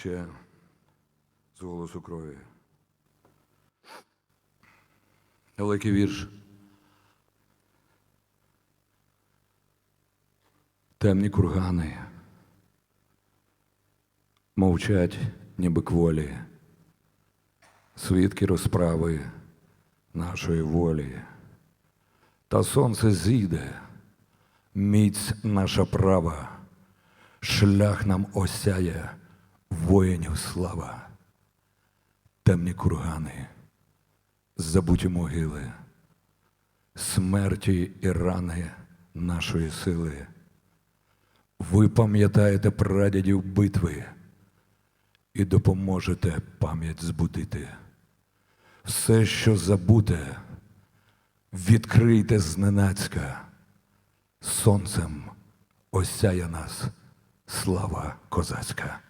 ще з голосу крові. Великий вірш. Темні кургани мовчать, ніби кволі, свідки розправи нашої волі. Та сонце зійде, міць наша права, шлях нам осяє, воїнів слава, темні кургани, забуті могили, смерті і рани нашої сили. Ви пам'ятаєте прадідів битви і допоможете пам'ять збудити. Все, що забуте, відкрийте зненацька, сонцем осяє нас слава козацька.